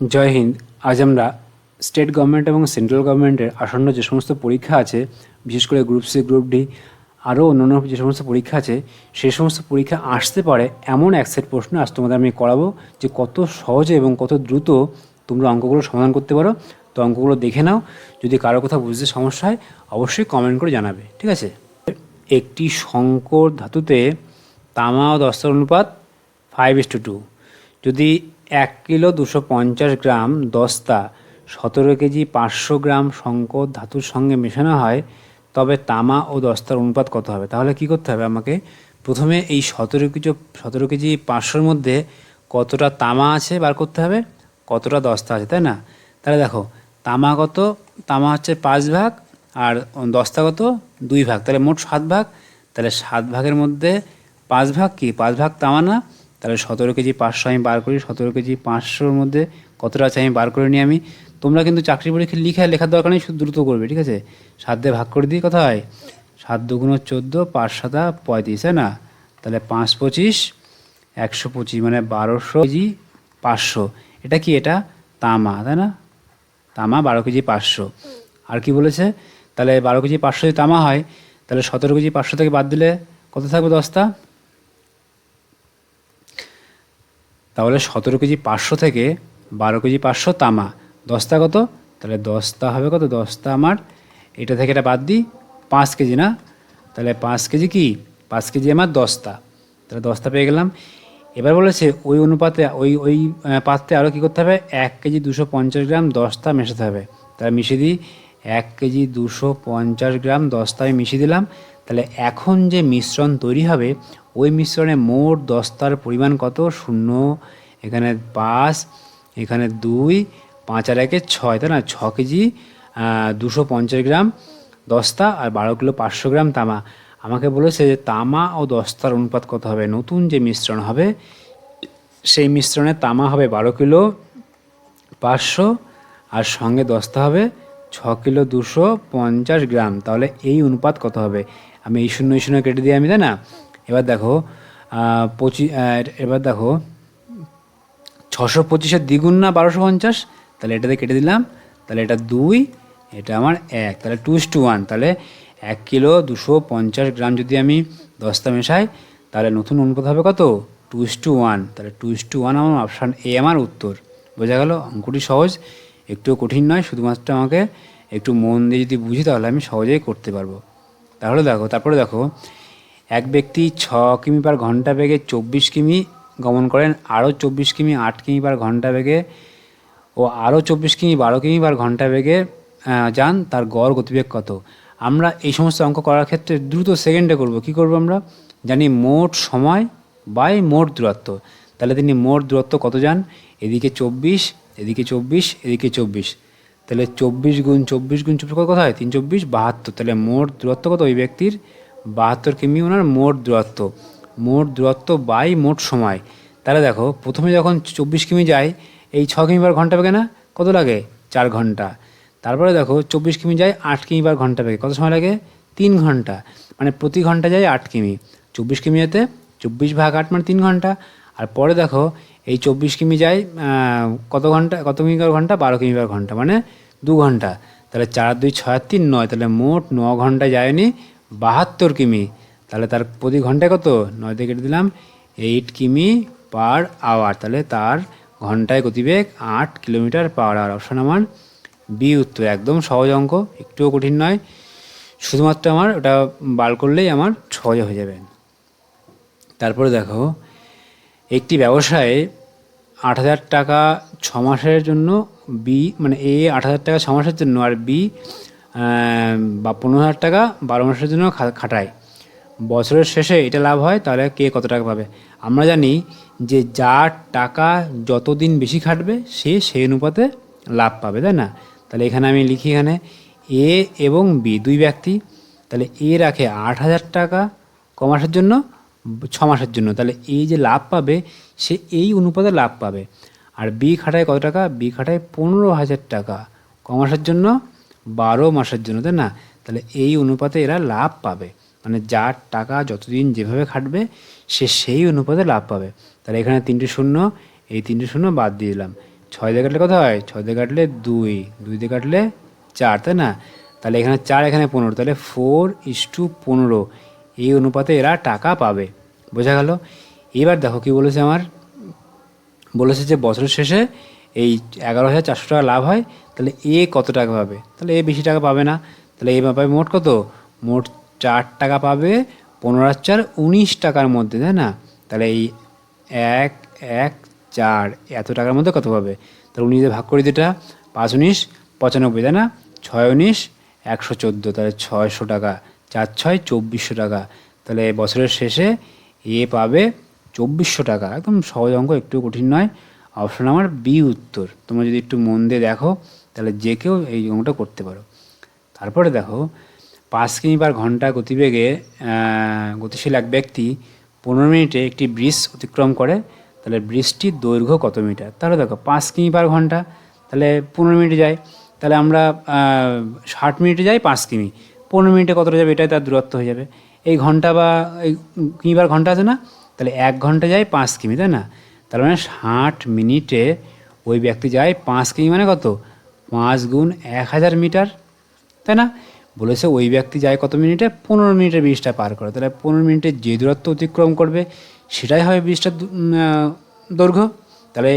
জয় হিন্দ। আজ আমরা state government এবং সেন্ট্রাল গভর্নমেন্টের আসন্ন যে সমস্ত পরীক্ষা আছে, বিশেষ করে গ্রুপ সি, গ্রুপ ডি, আরও অন্যান্য যে সমস্ত পরীক্ষা আছে সেই সমস্ত পরীক্ষা আসতে পারে এমন এক সেট প্রশ্ন আজ তোমাদের আমি করাবো যে কত সহজে এবং কত দ্রুত তোমরা অঙ্কগুলো সমাধান করতে পারো। তো অঙ্কগুলো দেখে নাও। যদি কারও কথা বুঝতে সমস্যা হয়, অবশ্যই কমেন্ট করে জানাবে। ঠিক আছে? একটি শঙ্কর ধাতুতে তামা ও দস্তার অনুপাত ফাইভ ইস টু টু যদি এক কিলো দুশো পঞ্চাশ গ্রাম দস্তা, সতেরো কেজি পাঁচশো গ্রাম সংকর ধাতুর সঙ্গে মেশানো হয়। তবে তামা ও দস্তার অনুপাত কত হবে? তাহলে কি করতে হবে আমাকে? প্রথমে এই সতেরো কেজি সতেরো কেজি পাঁচশোর মধ্যে কতটা তামা আছে বার করতে হবে? কতটা দস্তা আছে, তাই না? তাহলে দেখো, তামা কত? তামা হচ্ছে পাঁচ ভাগ আর দস্তা কত? দুই ভাগ। তাহলে মোট সাত ভাগ। তাহলে সাত ভাগের মধ্যে পাঁচ ভাগ কি? পাঁচ ভাগ তামা না? তাহলে সতেরো কেজি পাঁচশো আমি বার করি, সতেরো কেজি পাঁচশোর মধ্যে কতটা আছে আমি বার করে নিই আমি। তোমরা কিন্তু চাকরি পরীক্ষা লিখে লেখার দরকার নেই, শুধু দ্রুত করবে, ঠিক আছে? সাত দিয়ে ভাগ করে দিই কথা হয়? সাত দুগুণ চোদ্দ, পাঁচ সাতা পঁয়ত্রিশ হ্যাঁ না? তাহলে পাঁচ পঁচিশ, একশো পঁচিশ মানে বারোশো কেজি পাঁচশো। এটা কি এটা? তামা, তাই না? তামা বারো কেজি পাঁচশো। আর কি বলেছে? তাহলে বারো কেজি পাঁচশো যদি তামা হয়, তাহলে সতেরো কেজি পাঁচশো থেকে বাদ দিলে কত থাকবে দশটা? তাহলে সতেরো কেজি পাঁচশো থেকে বারো কেজি পাঁচশো তামা। দশটা কত? তাহলে দশটা হবে কত? দশটা আমার। এটা থেকে এটা বাদ দিই, পাঁচ কেজি না? তাহলে পাঁচ কেজি কি? পাঁচ কেজি আমার দশটা। তাহলে দশটা পেয়ে গেলাম। এবার বলেছে ওই অনুপাতে, ওই ওই পাত্রে আরও কী করতে হবে? এক কেজি দুশো পঞ্চাশ গ্রাম দশটা মেশাতে হবে। তাহলে মিশিয়ে দিই, এক কেজি দুশো পঞ্চাশ গ্রাম দশটা আমি মিশিয়ে দিলাম। তাহলে এখন যে মিশ্রণ তৈরি হবে ওই মিশ্রণে মোট দস্তার পরিমাণ কত? শূন্য, এখানে পাঁচ, এখানে দুই, পাঁচ আর একে ছয়, তাই না? ছ কেজি দুশো পঞ্চাশ গ্রাম দস্তা আর বারো কিলো পাঁচশো গ্রাম তামা। আমাকে বলেছে যে তামা ও দস্তার অনুপাত কত হবে? নতুন যে মিশ্রণ হবে, সেই মিশ্রণে তামা হবে বারো কিলো পাঁচশো আর সঙ্গে দস্তা হবে ছ কিলো দুশো পঞ্চাশ গ্রাম। তাহলে এই অনুপাত কত হবে? আমি এই শূন্য শূন্য কেটে দিই আমি, তাই না? এবার দেখো পঁচিশ এবার দেখো, ছশো পঁচিশের দ্বিগুণ না বারোশো পঞ্চাশ? তাহলে এটাতে কেটে দিলাম। তাহলে এটা দুই, এটা আমার এক। তাহলে টু টু ওয়ান তাহলে এক কিলো দুশো পঞ্চাশ গ্রাম যদি আমি দশটা মেশাই, তাহলে নতুন অনুপাত হবে কত? টু টু ওয়ান তাহলে টু টু ওয়ান আমার অপশান এ আমার উত্তর। বোঝা গেল? অঙ্কটি সহজ। একটুও কঠিন নয়, শুধুমাত্র আমাকে একটু মন দিয়ে যদি বুঝি, তাহলে আমি সহজেই করতে পারব। তাহলে দেখো, তারপরে দেখো এক ব্যক্তি ছ কিমি পার ঘণ্টা বেগে চব্বিশ কিমি গমন করেন, আরও চব্বিশ কিমি আট কিমি পার ঘণ্টা বেগে ও আরও চব্বিশ কিমি বারো কিমি পার ঘণ্টা বেগে যান, তার গড় গতিবেগ কত। আমরা এই সমস্ত অঙ্ক করার ক্ষেত্রে দ্রুত সেকেন্ডে করব। কি করব আমরা? জানি মোট সময় বাই মোট দূরত্ব। তাহলে তিনি মোট দূরত্ব কত যান? এদিকে চব্বিশ এদিকে চব্বিশ এদিকে চব্বিশ। তাহলে চব্বিশ গুণ চব্বিশ গুণ চব্বিশ কত হয়? তিন চব্বিশ, বাহাত্তর। তাহলে মোট দূরত্ব কত ওই ব্যক্তির? বাহাত্তর কিমি ওনার মোট দূরত্ব। মোট দূরত্ব বাই মোট সময়। তাহলে দেখো, প্রথমে যখন চব্বিশ কিমি যায়, এই ছ কিমি বার ঘণ্টা বেগে না? কত লাগে? চার ঘণ্টা। তারপরে দেখো, চব্বিশ কিমি যায়, আট কিমি বার ঘণ্টা বেগে। কত সময় লাগে? তিন ঘণ্টা। মানে প্রতি ঘণ্টা যায় আট কিমি। চব্বিশ কিমি যেতে চব্বিশ ভাগ আট মানে তিন ঘণ্টা। আর পরে দেখো, এই চব্বিশ কিমি যায় কত ঘণ্টা, কত কিমি পার ঘণ্টা? বারো কিমি পার ঘণ্টা। মানে দু ঘণ্টা। তাহলে চার, দুই, ছয়, তিন, নয়। তাহলে মোট ন ঘণ্টা যায়নি। বাহাত্তর কিমি। তাহলে তার প্রতি ঘন্টায় কত? নয় দিয়ে কেটে দিলাম এইট কিমি পার আওয়ার তাহলে তার ঘন্টায় গতিবেগ আট কিলোমিটার পার আওয়ার অপশন আমার বি উত্তর। একদম সহজ অঙ্ক, একটুও কঠিন নয়। শুধুমাত্র আমার ওটা বার করলেই আমার সহজ হয়ে যাবে। তারপরে দেখো, একটি ব্যবসায়ে আট হাজার টাকা ছ মাসের জন্য বি মানে এ আট হাজার টাকা ছ মাসের জন্য আর বি বা পনেরো হাজার টাকা বারো মাসের জন্য খাটায়। বছরের শেষে এটা লাভ হয়, তাহলে কে কত টাকা পাবে? আমরা জানি যে যার টাকা যতদিন বেশি খাটবে, সে সেই অনুপাতে লাভ পাবে, তাই না? তাহলে এখানে আমি লিখি এখানে, এ এবং বি দুই ব্যক্তি, তাহলে এ রাখে আট হাজার টাকা ক মাসের জন্য, ছ মাসের জন্য। তাহলে এই যে লাভ পাবে, সে এই অনুপাতে লাভ পাবে। আর বি খাটায় কত টাকা? বি খাটায় পনেরো হাজার টাকা ক মাসের জন্য বারো মাসের জন্য, তাই না? তাহলে এই অনুপাতে এরা লাভ পাবে। মানে যার টাকা যতদিন যেভাবে খাটবে, সে সেই অনুপাতে লাভ পাবে। তাহলে এখানে তিনটে শূন্য, এই তিনটে শূন্য বাদ দিয়ে দিলাম। ছয় দিয়ে কাটলে কত হয়? ছয় দিয়ে কাটলে দুই দুই দিয়ে কাটলে চার, তাই না? তাহলে এখানে চার, এখানে পনেরো, তাহলে ফোর ইস টু পনেরো। এই অনুপাতে এরা টাকা পাবে। বোঝা গেল? এবার দেখো কি বলেছে আমার? বলেছে যে বছরের শেষে এই এগারো হাজার চারশো টাকা লাভ হয়, তাহলে এ কত টাকা পাবে? তাহলে এ বেশি টাকা পাবে না। তাহলে এ পাবে মোট কত? মোট চার টাকা পাবে, পনেরো চার উনিশ টাকার মধ্যে, তাই না? তাহলে এই এক এক, চার, এত টাকার মধ্যে কত পাবে? তাহলে উনিশ ভাগ করে দিটা, পাঁচ উনিশ, পঁচানব্বই, তাই না? ছয় উনিশ, একশো চোদ্দ, তাহলে ছয়শো টাকা, চার ছয়, চব্বিশশো টাকা। তাহলে বছরের শেষে এ পাবে চব্বিশশো টাকা। একদম সহজ অঙ্ক, একটু কঠিন নয়। অপশন আমার বি উত্তর। তোমরা যদি একটু মন দিয়ে দেখো, তাহলে যে কেউ এই অঙ্কটা করতে পারো। তারপরে দেখো, পাঁচ কিমি পার ঘণ্টা গতিবেগে গতিশীল এক ব্যক্তি পনেরো মিনিটে একটি ব্রিজ অতিক্রম করে, তাহলে ব্রিজটির দৈর্ঘ্য কত মিটার? তাহলে দেখো, পাঁচ কিমি পার ঘণ্টা, তাহলে পনেরো মিনিটে যায়। তাহলে আমরা ষাট মিনিটে যাই পাঁচ কিমি। পনেরো মিনিটে কতটা যাবে এটাই তার দূরত্ব হয়ে যাবে। এই ঘণ্টা বা, এই কিমি পার ঘণ্টা আছে না? তাহলে এক ঘণ্টা যায় পাঁচ কিমি, তাই না? তার মানে ষাট মিনিটে ওই ব্যক্তি যায় পাঁচ কিমি মানে কত? পাঁচ গুণ এক হাজার মিটার। তাই না? বলেছে ওই ব্যক্তি যায় কত মিনিটে? পনেরো মিনিটে ব্রিজটা পার করে। তাহলে পনেরো মিনিটে যে দূরত্ব অতিক্রম করবে, সেটাই হবে ব্রিজটার দৈর্ঘ্য। তাহলে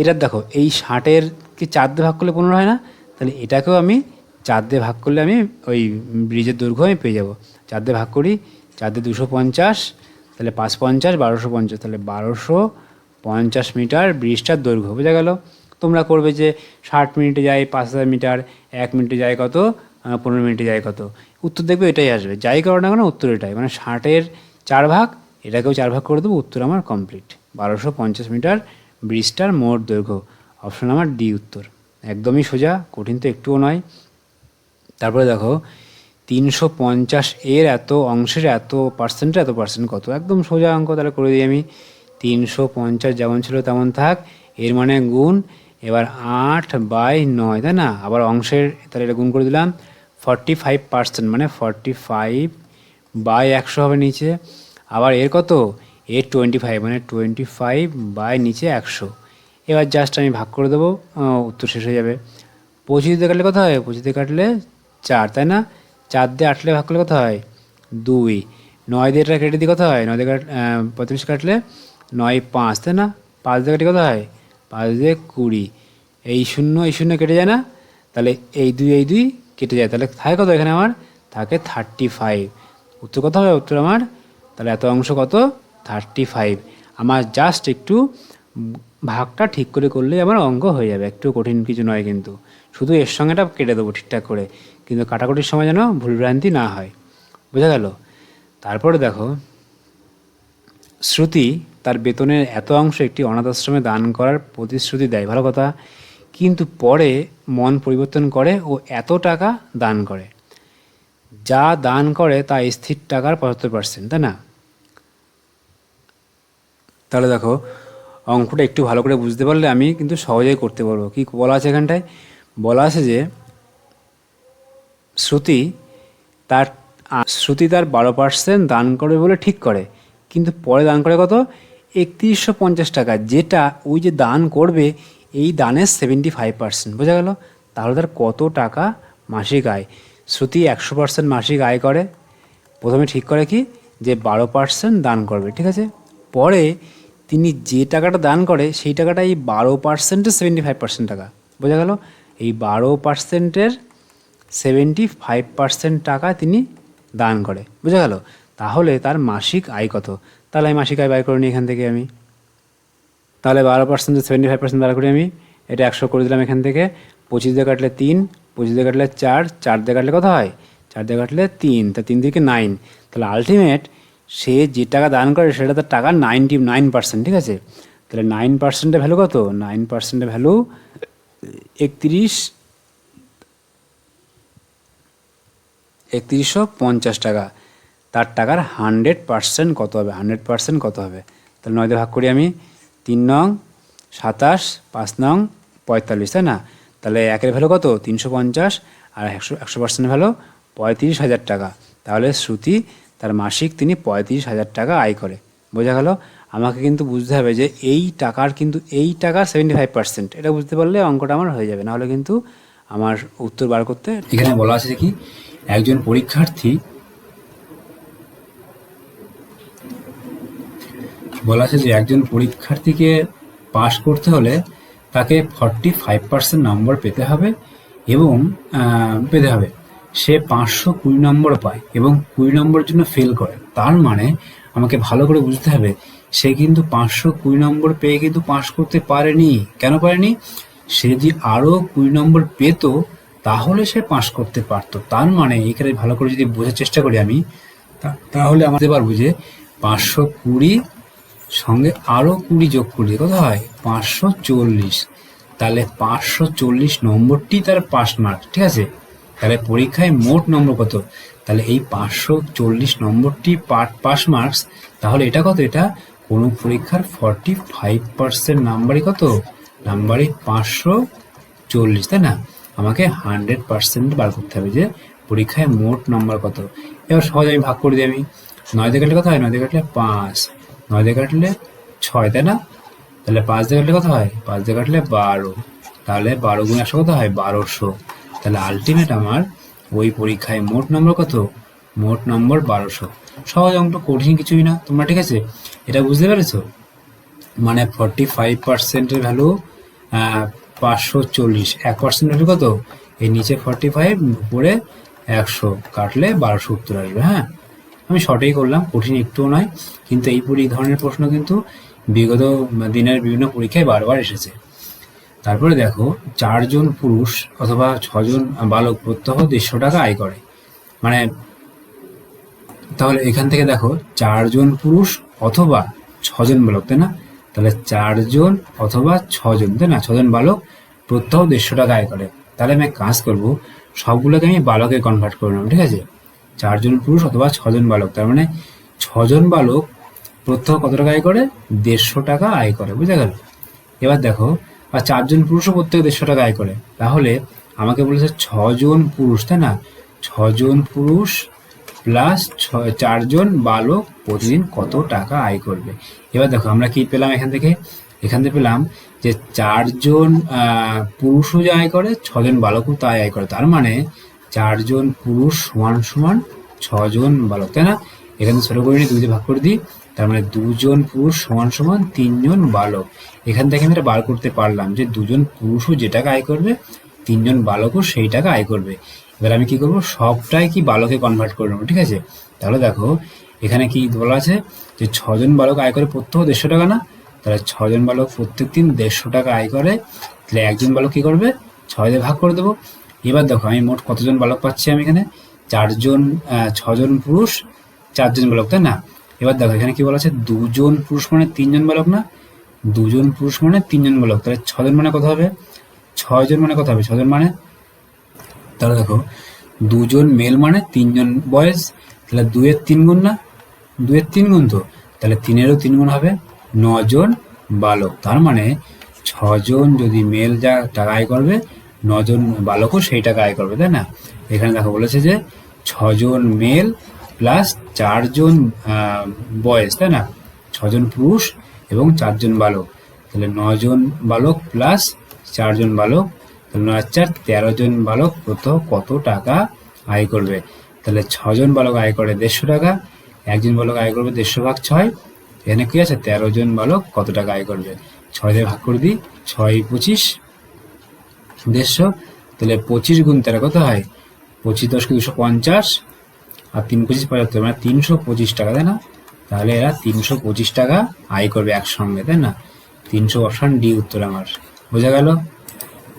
এটার দেখো, এই ষাটের কি চার দিয়ে ভাগ করলে পনেরো হয় না? তাহলে এটাকেও আমি চার দিয়ে ভাগ করলে আমি ওই ব্রিজের দৈর্ঘ্য আমি পেয়ে যাব। চার দিয়ে ভাগ করি, চার দিয়ে দুশো পঞ্চাশ, তাহলে পাঁচ পঞ্চাশ, বারোশো পঞ্চাশ, তাহলে বারোশো পঞ্চাশ মিটার ব্রিজটার দৈর্ঘ্য, বোঝা গেল? তোমরা করবে যে ষাট মিনিটে যায় পাঁচ হাজার মিটার, এক মিনিটে যায় কত? পনেরো মিনিটে যায় কত? উত্তর দেখবে এটাই আসবে। যাই করো না কেন, উত্তর এটাই। মানে ষাটের চার ভাগ, এটাকেও চার ভাগ করে দেবো, উত্তর আমার কমপ্লিট বারোশো পঞ্চাশ মিটার ব্রিজটার মোট দৈর্ঘ্য। অপশন আমার ডি উত্তর। একদমই সোজা, কঠিন তো একটুও নয়। তারপরে দেখো, তিনশো পঞ্চাশ এর এত অংশের এত পার্সেন্টের এত পার্সেন্ট কত? একদম সোজা অঙ্ক, তাহলে করে দিই আমি। তিনশো পঞ্চাশ যেমন ছিল তেমন থাক, এর মানে গুণ এবার আট বাই নয়, তাই না? আবার অংশের তাহলে এটা গুণ করে দিলাম ফর্টি ফাইভ পার্সেন্ট মানে ফর্টি ফাইভ বাই একশো হবে নিচে। আবার এর কত? এর টোয়েন্টি ফাইভ মানে টোয়েন্টি ফাইভ বাই নিচে একশো। এবার জাস্ট আমি ভাগ করে দেবো উত্তর শেষ হয়ে যাবে। পঁচিশ দিয়ে কাটলে কত হয়? পঁচিশ দিয়ে কাটলে চার, তাই না? চার দিয়ে আটলে ভাগ করলে কত হয়? দুই। নয় দিয়ে কেটে দিয়ে কত হয়? নয় দিয়ে কাট পঁয়ত্রিশ কাটলে নয় পাঁচ, তাই না? পাঁচ দিয়ে কাটি কত হয়? পাঁচ দিয়ে কুড়ি। এই শূন্য এই শূন্য কেটে যায় না? তাহলে এই দুই এই দুই কেটে যায়। তাহলে থাকে কত এখানে আমার? থাকে থার্টি ফাইভ উত্তর কত হবে? উত্তর আমার? তাহলে এত অংশ কত? থার্টি ফাইভ আমার জাস্ট একটু ভাগটা ঠিক করে করলেই আমার অঙ্ক হয়ে যাবে। একটু কঠিন কিছু নয় কিন্তু। শুধু এর সঙ্গেটা কেটে দেবো ঠিকঠাক করে। কিন্তু কাটাকুটির সময় যেন ভুলভ্রান্তি না হয়। বোঝা গেল? তারপরে দেখো, শ্রুতি তার বেতনের এত অংশ একটি অনাথ আশ্রমে দান করার প্রতিশ্রুতি দেয়, ভালো কথা। কিন্তু পরে মন পরিবর্তন করে ও এত টাকা দান করে। যা দান করে তা স্থির টাকার পঁচাত্তর পার্সেন্ট তাই না? তাহলে দেখো, অঙ্কটা একটু ভালো করে বুঝতে পারলে আমি কিন্তু সহজেই করতে পারব। কি বলা আছে এখানটায়? বলা আছে যে, শ্রুতি তার শ্রুতি তার বারো পার্সেন্ট দান করবে বলে ঠিক করে। কিন্তু পরে দান করে কত? একত্রিশশো পঞ্চাশ টাকা, যেটা ওই যে দান করবে, এই দানের সেভেন্টি ফাইভ পার্সেন্ট বোঝা গেল? তাহলে তার কত টাকা মাসিক আয়? শ্রুতি একশো পার্সেন্ট মাসিক আয় করে। প্রথমে ঠিক করে কি? যে বারো পার্সেন্ট দান করবে, ঠিক আছে? পরে তিনি যে টাকাটা দান করে, সেই টাকাটা এই বারো পার্সেন্টের সেভেন্টি ফাইভ পার্সেন্ট টাকা। বোঝা গেল? এই বারো পার্সেন্টের সেভেন্টি ফাইভ পার্সেন্ট টাকা তিনি দান করে। বুঝা গেল? তাহলে তার মাসিক আয় কত? তাহলে আমি মাসিক আয় বাই করে নিই এখান থেকে আমি। তাহলে বারো পার্সেন্ট সেভেন্টি ফাইভ পার্সেন্ট বার করি আমি, এটা একশো করে দিলাম এখান থেকে। পঁচিশ দিয়ে কাটলে তিন, পঁচিশ দিয়ে কাটলে চার চার দিয়ে কাটলে কত হয়? চার দিয়ে কাটলে তিন, তা তিন থেকে নাইন তাহলে আলটিমেট সে যে টাকা দান করে, সেটা তার টাকা নাইনটি নাইন পার্সেন্ট ঠিক আছে? তাহলে নাইন পার্সেন্টের ভ্যালু কত? নাইন পার্সেন্টের ভ্যালু একত্রিশ, একত্রিশশো পঞ্চাশ টাকা। তার টাকার হান্ড্রেড পার্সেন্ট কত হবে? হান্ড্রেড পার্সেন্ট কত হবে? তাহলে নয় দিয়ে ভাগ করি আমি তিন নং, সাতাশ, পাঁচ নং, পঁয়তাল্লিশ, তাই না? তাহলে একের ভ্যালু কত? তিনশো পঞ্চাশ, আর একশো একশো পার্সেন্ট ভ্যালু পঁয়ত্রিশ হাজার টাকা। তাহলে শ্রুতি, তার মাসিক তিনি পঁয়ত্রিশ হাজার টাকা আয় করে। বোঝা গেল? আমাকে কিন্তু বুঝতে হবে যে এই টাকার কিন্তু, এই টাকার সেভেন্টি ফাইভ পার্সেন্ট এটা বুঝতে পারলে অঙ্কটা আমার হয়ে যাবে। নাহলে কিন্তু আমার উত্তর বার করতে এখানে বলা আছে কি? একজন পরীক্ষার্থী বলা আছে যে একজন পরীক্ষার্থীকে পাশ করতে হলে তাকে ফর্টি ফাইভ পার্সেন্ট নম্বর পেতে হবে এবং পেতে হবে। সে পাঁচশো কুড়ি নম্বর পায় এবং কুড়ি নম্বরের জন্য ফেল করে। তার মানে আমাকে ভালো করে বুঝতে হবে, সে কিন্তু পাঁচশো কুড়ি নম্বর পেয়ে কিন্তু পাশ করতে পারেনি। কেন পারেনি? সে যদি আরও কুড়ি নম্বর পেত, তাহলে সে পাশ করতে পারতো। তার মানে এখানে ভালো করে যদি বোঝার চেষ্টা করি আমি তাহলে আমাদের পারব যে পাঁচশো কুড়ি সঙ্গে আরও কুড়ি যোগ করলে কত হয়? পাঁচশো চল্লিশ। তাহলে পাঁচশো চল্লিশ নম্বরটি তার পাস মার্ক, ঠিক আছে? তাহলে পরীক্ষায় মোট নম্বর কত? তাহলে এই পাঁচশো চল্লিশ নম্বরটি পার্ট পাস মার্কস, তাহলে এটা কত? এটা কোনো পরীক্ষার ফর্টি ফাইভ পার্সেন্ট নাম্বারই কত? নাম্বারই পাঁচশো চল্লিশ, তাই না? আমাকে হান্ড্রেড পার্সেন্ট বার করতে হবে যে পরীক্ষায় মোট নম্বর কত। এবার সহজে আমি ভাগ করে দিই আমি। নয় কাটলে কত হয়? নয় কাটলে পাঁচ। নয় দিয়ে কাটলে ছয়, তাই না? তাহলে পাঁচ দিয়ে কাটলে কত হয়? পাঁচ দিয়ে কাটলে বারো। তাহলে বারো গুণ একশো কত হয়? বারোশো। তাহলে আলটিমেট আমার ওই পরীক্ষায় মোট নম্বর কত? মোট নম্বর বারোশো। সহজ অঙ্ক কঠিন কিছুই না। তোমরা ঠিক আছে? এটা বুঝতে পেরেছ? মানে ফর্টি ফাইভ পার্সেন্টের ভ্যালু পাঁচশো চল্লিশ। এক পার্সেন্ট ভ্যালু কত? এই নিচে ফর্টি ফাইভ উপরে একশো। কাটলে বারোশো উত্তর আসবে হ্যাঁ? আমি শর্টেই করলাম, কঠিন একটুও নয়। কিন্তু এই পরি- ধরনের প্রশ্ন কিন্তু বিগত দিনের বিভিন্ন পরীক্ষায় বারবার এসেছে। তারপরে দেখো, চারজন পুরুষ অথবা ছজন বালক প্রত্যহ দেড়শো টাকা আয় করে। মানে তাহলে এখান থেকে দেখো, চারজন পুরুষ অথবা ছজন বালক, তাই না? তাহলে চারজন অথবা ছজন, তাই না? ছজন বালক প্রত্যহ দেড়শো টাকা আয় করে। তাহলে আমি কাজ করব, সবগুলোকে আমি বালকে কনভার্ট করে নেব, ঠিক আছে? চারজন পুরুষ অথবা ছজন বালক। তার মানে ছজন বালক প্রত্যহ কত টাকা আয় করে? দেড়শো টাকা আয় করে, বুঝা গেল? এবার দেখো আর চারজন পুরুষও প্রত্যেক দেড়শো টাকা আয় করে। তাহলে আমাকে বলেছে ছজন পুরুষ, তাই না? ছজন পুরুষ প্লাস চারজন বালক প্রতিদিন কত টাকা আয় করবে? এবার দেখো, আমরা কি পেলাম এখান থেকে? এখান থেকে পেলাম যে চারজন পুরুষও যা আয় করে, ছজন বালকও তাই আয় করে। তার মানে চারজন পুরুষ সমান সমান, ছজন বালক, তাই না? এখানে ছোট করে নিয়ে ভাগ করে দিই, তার মানে দুজন পুরুষ সমান সমান, তিনজন বালক। এখান থেকে আমি বার করতে পারলাম যে দুজন পুরুষও যে টাকা আয় করবে, তিনজন বালকও সেই টাকা আয় করবে। এবার আমি কি করব? সবটাই কি বালকে কনভার্ট করে নেব, ঠিক আছে? তাহলে দেখো, এখানে কি বলা আছে যে ছজন বালক আয় করে প্রত্যহ দেড়শো টাকা না? তাহলে ছজন বালক প্রত্যেক দিন দেড়শো টাকা আয় করে, তাহলে একজন বালক কি করবে? ছয় দিয়ে ভাগ করে দেবো। এবার দেখো, আমি মোট কতজন বালক পাচ্ছি আমি এখানে? চারজন ছজন পুরুষ, চারজন বালক, তাই না? এবার দেখো, এখানে কি বলা আছে? দুজন পুরুষ মানে তিনজন বালক না? দুজন পুরুষ মানে তিনজন বালক। তাহলে ছজন মানে কত হবে? ছয়জন মানে কত হবে? ছজন মানে? তাহলে দেখো, দুজন মেল মানে তিনজন বয়েজ তাহলে দুয়ের তিন গুণ না? দুয়ের তিন গুণ তো? তাহলে তিনেরও তিন গুণ হবে। নজন বালক। তার মানে ছজন যদি মেল যা টাকা আয় করবে নজন বালকও সেই টাকা আয় করবে, তাই না? এখানে দেখো বলেছে যে ছজন মেল প্লাস চারজন বয়েজ তাই না? ছজন পুরুষ এবং চারজন বালক। তাহলে নজন বালক প্লাস চারজন বালক, তাহলে নয় চার তেরো জন বালক প্রত্যহ কত টাকা আয় করবে? তাহলে ছজন বালক আয় করে দেড়শো টাকা, একজন বালক আয় করবে দেড়শো ভাগ ছয়, এখানে কি আছে? তেরো জন বালক কত টাকা আয় করবে? ছয় দিয়ে ভাগ করে দিই, ছয় পঁচিশ দেড়শো, তাহলে পঁচিশ গুণ তেরো কত হয়? পঁচিশ দশকে দুশো পঞ্চাশ, আর তিন পঁচিশ পঁচাত্তর মানে তিনশো পঁচিশ টাকা, তাই না? তাহলে এরা তিনশো পঁচিশ টাকা আয় করবে একসঙ্গে, তাই না? তিনশো অপশান ডি উত্তর আমার। বোঝা গেল?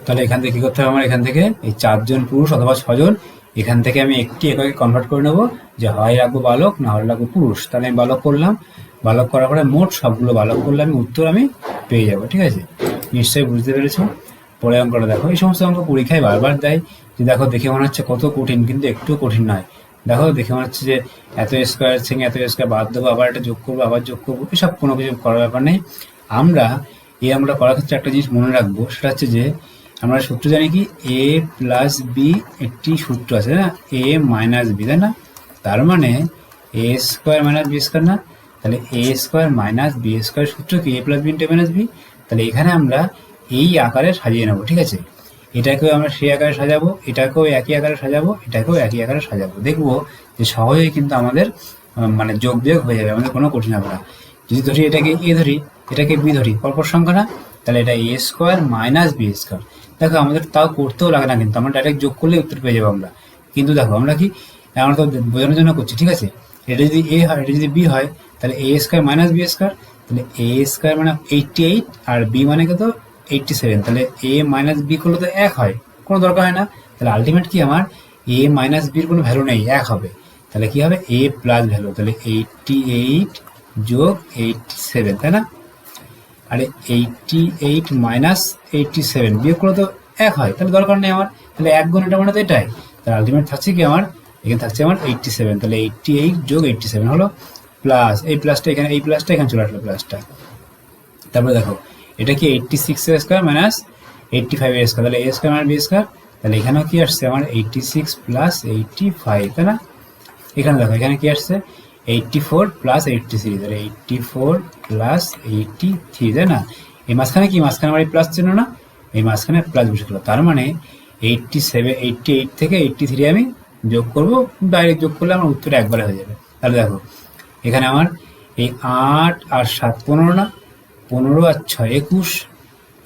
তাহলে এখান থেকে কী করতে হবে আমার? এখান থেকে এই চারজন পুরুষ অথবা ছজন, এখান থেকে আমি একটি এককে কনভার্ট করে নেব যে হয় রাখব বালক, না হয় রাখব পুরুষ। তাহলে আমি বালক করলাম। বালক করার পরে মোট সবগুলো বালক করলে আমি উত্তর আমি পেয়ে যাব, ঠিক আছে? নিশ্চয়ই বুঝতে পেরেছ? পরে অঙ্কটা দেখো। এই সমস্ত অঙ্ক পরীক্ষায় বারবার দেয় যে দেখো দেখে মনে হচ্ছে কত কঠিন, কিন্তু একটু কঠিন নয়। দেখো, দেখে মনে হচ্ছে যে এত স্কোয়ার থেকে এত স্কোয়ার বাদ দেবো, আবার এটা যোগ করব, আবার যোগ করব, এসব কোনো কিছু করার ব্যাপার নেই। আমরা এই আমরা করার ক্ষেত্রে একটা জিনিস মনে রাখব, সেটা হচ্ছে যে আমরা সূত্র জানি কি? এ প্লাস বি একটি সূত্র আছে না? এ মাইনাস বি তাই না? তার মানে A square minus B square না? তাহলে A square minus B square সূত্র কি? A plus B into minus B তাহলে এখানে আমরা এই আকারে সাজিয়ে নেব, ঠিক আছে? এটাকেও আমরা সেই আকারে সাজাবো, এটাকেও একই আকারে সাজাবো, এটাকেও একই আকারে সাজাবো। দেখব যে সহজেই কিন্তু আমাদের মানে যোগ বিয়োগ হয়ে যাবে, আমাদের কোনো কঠিন হবে না। যদি ধরি এটাকে এ ধরি, এটাকে বি ধরি পরপর সংখ্যা না তাহলে এটা A square minus B square. দেখো, আমাদের তাও করতেও লাগে না কিন্তু, আমরা ডাইরেক্ট যোগ করলে উত্তর পেয়ে যাব আমরা। কিন্তু দেখো, আমরা কি, আমরা তো বোঝানোর জন্য করছি, ঠিক আছে? এটা যদি এ হয়, এটা যদি বি হয়, তাহলে A square minus B square, তাহলে এ স্কোয়ার মানে এইটটি এইট আর বি মানে কত? এইটটি সেভেন তাহলে এ মাইনাস বি করলে তো এক হয়, কোনো দরকার হয় না। তাহলে আলটিমেট কি আমার? এ মাইনাস বির কোনো ভ্যালু নেই, এক হবে। তাহলে কি হবে? এ প্লাস ভ্যালু তাহলে এইটটি এইট যোগ এইটটি সেভেন তাই না? আরে eighty eight minus eighty seven বিয়োগ করলে তো এক হয়, তাহলে দরকার নেই আমার। তাহলে এক গুণ এটা মানে তো এটাই। তাহলে আলটিমেট থাকছে কি আমার? এখানে থাকছে আমার এইটটি সেভেন তাহলে এইটটি এইট যোগ এইটটি সেভেন হলো প্লাস এই প্লাসটা এখানে, এই প্লাসটা এখানে চলে আসলো প্লাসটা তারপরে দেখো এটা কি eighty six square minus eighty five square তাহলে a square minus b square তাহলে এখানেও কি আসছে আমার eighty six plus eighty five তাই না? এখানে দেখো, এখানে কি আসছে? Eighty four plus eighty three তাহলে eighty four plus eighty three তাই না? এই মাঝখানে কি? মাঝখানে আমার এই প্লাস ছিল না? এই মাঝখানে প্লাস বসে গেলো। তার মানে এইটটি সেভেন এইটটি এইট থেকে এইটটি থ্রি আমি যোগ করব ডাইরেক্ট যোগ করলে আমার উত্তর একবারে হয়ে যাবে। তাহলে দেখো, এখানে আমার এই আট আর সাত পনেরো না? পনেরো আর ছয়, একুশ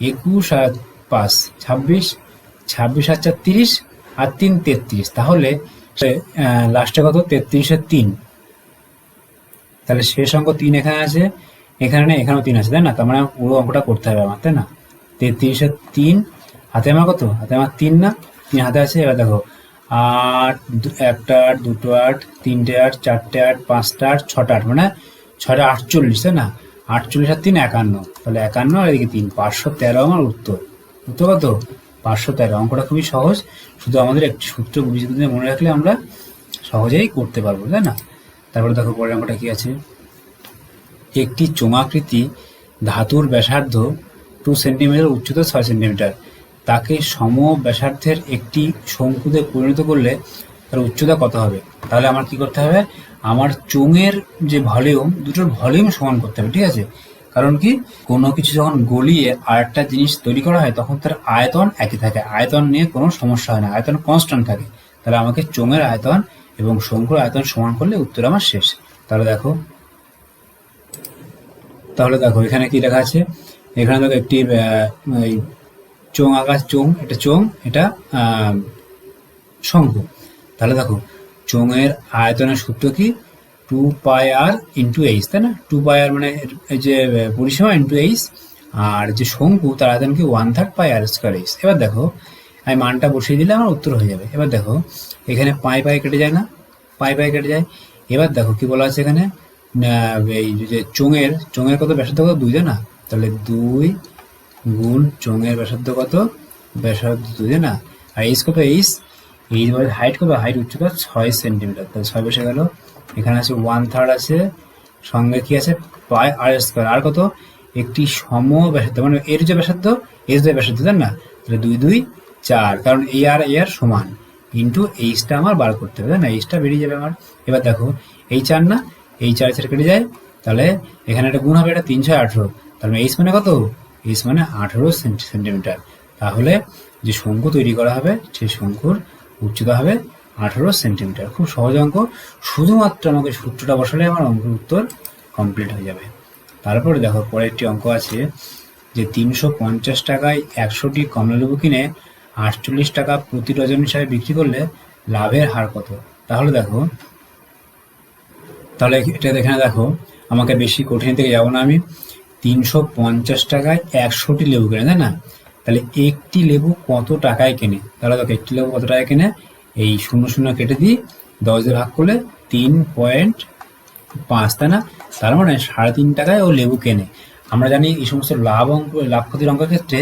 একুশ আর পাঁচ, ছাব্বিশ ছাব্বিশ আর চার, তিরিশ আর তিন, তেত্রিশ। তাহলে লাস্টে কত? তেত্রিশের তিন। তাহলে শেষ অঙ্ক তিন এখানে আছে, এখানে নেই, এখানেও তিন আছে, তাই না? তার মানে পুরো অঙ্কটা করতে হবে আমার, তাই না? তেত্রিশের তিন, হাতে আমার কত? হাতে আমার তিন না? তিন হাতে আছে, এবার দেখো, আট একটা আট, দুটো আট, তিনটে আট, চারটে আট, পাঁচটা আট, ছটা আট মানে ছটা আটচল্লিশ, তাই না? আটচল্লিশ আর তিন একান্ন। তাহলে একান্ন আর এদিকে তিন। পাঁচশো তেরো আমার উত্তর। উত্তর কত? পাঁচশো তেরো। অঙ্কটা খুবই সহজ। শুধু আমাদের একটি সূত্র দিয়ে মনে রাখলে আমরা সহজেই করতে পারব, তাই না? তারপরে দেখো পরের অঙ্কটা কি আছে? একটি চোঙাকৃতি ধাতুর ব্যাসার্ধ টু সেন্টিমিটার উচ্চতা ছয় সেন্টিমিটার তাকে সম ব্যাসার্ধের একটি শঙ্কুতে পরিণত করলে তার উচ্চতা কত হবে? তাহলে আমার কি করতে হবে? আমার চোঙের যে ভলিউম, দুটোর ভলিউম সমান করতে হবে, ঠিক আছে? কারণ কি? কোনো কিছু যখন গলিয়ে আরেকটা জিনিস তৈরি করা হয়, তখন তার আয়তন একই থাকে। আয়তন নিয়ে কোনো সমস্যা হয় না। আয়তন কনস্ট্যান্ট থাকে। তাহলে আমাকে চোঙের আয়তন এবং শঙ্কুর আয়তন সমান করলে উত্তর আমার শেষ। তাহলে দেখো। তাহলে দেখো, এখানে কি লেখা আছে? এখানে দেখো একটি চোং আকাশ চোং এটা চোং এটা শঙ্কু। তাহলে দেখো চোঙের আয়তনের সূত্র কি? Two pi r into h তাই না? টু পাই আর মানে এই যে পরিসীমা ইন্টু এইচ আর যে শঙ্কু, তার আয়তন কি? One third pi r square h এবার দেখো, আমি মানটা বসিয়ে দিলে আমার উত্তর হয়ে যাবে। এবার দেখো, এখানে পাই পাই কেটে যায় না? পাই পাই কেটে যায়। এবার দেখো, কি বলা আছে এখানে? এই যে চোঙের চোঙের কত? ব্যাসার্ধ কত? দুই না? তাহলে দুই গুণ চোঙের ব্যাসার্ধ কত? ব্যাসার্ধ দুই না? আর এইচ কত? এইচ এইচ বলে হাইট কত? হাইট উচ্চতা ছয় সেন্টিমিটার তাহলে ছয় বসে গেল। এখানে আছে ওয়ান থার্ড আছে। সঙ্গে কি আছে? পাই আর স্কোয়ার আর কত? একটি সম ব্যাসার্ধ। মানে এর যে ব্যাসার্ধ, এর যে ব্যাসার্ধ তাই না? তাহলে দুই দুই, চার। কারণ এ আর এ আর সমান। ইন্টু এইচটা আমার বার করতে হবে না? এইচটা বেরিয়ে যাবে আমার। এবার দেখো, এই চার না? এই চার চার কেটে যায়। তাহলে এখানে একটা গুণ হবে, এটা তিনশো আঠেরো। তাহলে এইচ মানে কত? এইচ মানে আঠেরো সেন্টিমিটার তাহলে যে শঙ্কু তৈরি করা হবে, সেই শঙ্কুর উচ্চতা হবে আঠেরো সেন্টিমিটার। খুব সহজ অঙ্ক। শুধুমাত্র আমাকে সূত্রটা বসালে আমার অঙ্কের উত্তর কমপ্লিট হয়ে যাবে। তারপরে দেখো পরে একটি অঙ্ক আছে যে তিনশো পঞ্চাশ টাকায় একশোটি কমলালেবু কিনে আটচল্লিশ টাকা প্রতি ডজন হিসাবে বিক্রি করলে লাভের হার কত? তাহলে দেখো, তাহলে এটা এখানে দেখো, আমাকে বেশি কঠিন থেকে যাব না আমি। তিনশো পঞ্চাশ টাকায় একশোটি লেবু কিনে, তাই না? তাহলে একটি লেবু কত টাকায় কেনে? তাহলে দেখো একটি লেবু কত টাকায় কেনে? এই শূন্য শূন্য কেটে দিই, দশ দিয়ে ভাগ করলে তিন পয়েন্ট পাঁচ, তাই না? তার মানে সাড়ে তিন টাকায় ও লেবু কেনে। আমরা জানি এই সমস্ত লাভ অঙ্ক, লাভ ক্ষতির অঙ্কের ক্ষেত্রে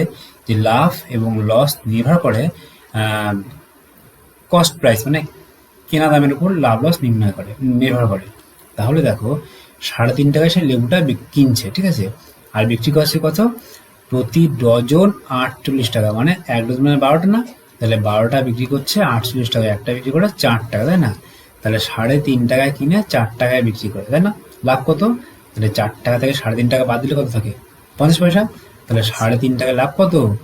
যে লাভ এবং লস নির্ভর করে কস্ট প্রাইস মানে কেনা দামের উপর লাভ লস নির্ণয় করে, নির্ভর করে। তাহলে দেখো, সাড়ে তিন টাকায় সে লেবুটা কিনছে, ঠিক আছে? আর বিক্রি করছে কত? প্রতি ডজন আটচল্লিশ টাকা। মানে এক ডজন মানে বারোটা না? তাহলে বারোটা বিক্রি করছে আটচল্লিশ টাকা একটা বিক্রি করে চার টাকা, তাই না? তাহলে সাড়ে তিন টাকায় কিনে চার টাকায় বিক্রি করে, তাই না? লাভ কত? তাহলে চার টাকা থেকে সাড়ে তিন টাকা বাদ দিলে কত থাকে? পঞ্চাশ পয়সা। তাহলে সাড়ে তিন টাকা লাভ কত?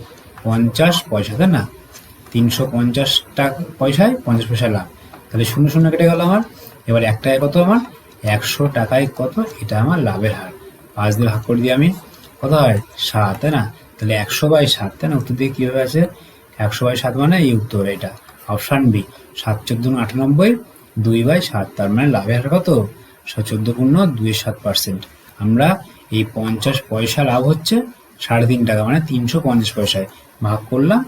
পঞ্চাশ পয়সা, তাই না? তিনশো পঞ্চাশ টাকা পয়সায় পঞ্চাশ পয়সা লাভ। তাহলে শূন্য শূন্য কেটে গেল আমার। এবার এক টাকায় কত আমার? একশো টাকায় কত? এটা আমার লাভের হার। পাঁচ দিয়ে ভাগ করে দিই আমি। কত হয়? সাত, তাই না? তাহলে একশো বাই সাত, তাই না? উত্তর দিয়ে কীভাবে আছে? একশো বাই সাত মানে এই উত্তর, এটা। অপশান বি সাত চোদ্দ আটানব্বই, দুই বাই সাত, তার মানে লাভের হার কত? চোদ্দ পূর্ণ দুই সাত পার্সেন্ট আমরা এই পঞ্চাশ পয়সা লাভ হচ্ছে, সাড়ে তিন টাকা মানে তিনশো পঞ্চাশ পয়সায়। ভাগ করলাম,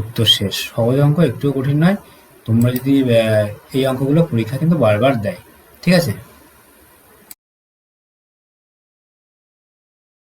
উত্তর শেষ। সহজ অঙ্ক একটুও কঠিন নয়। তোমরা যদি এই অঙ্কগুলো পরীক্ষা কিন্তু বারবার দেয়, ঠিক আছে?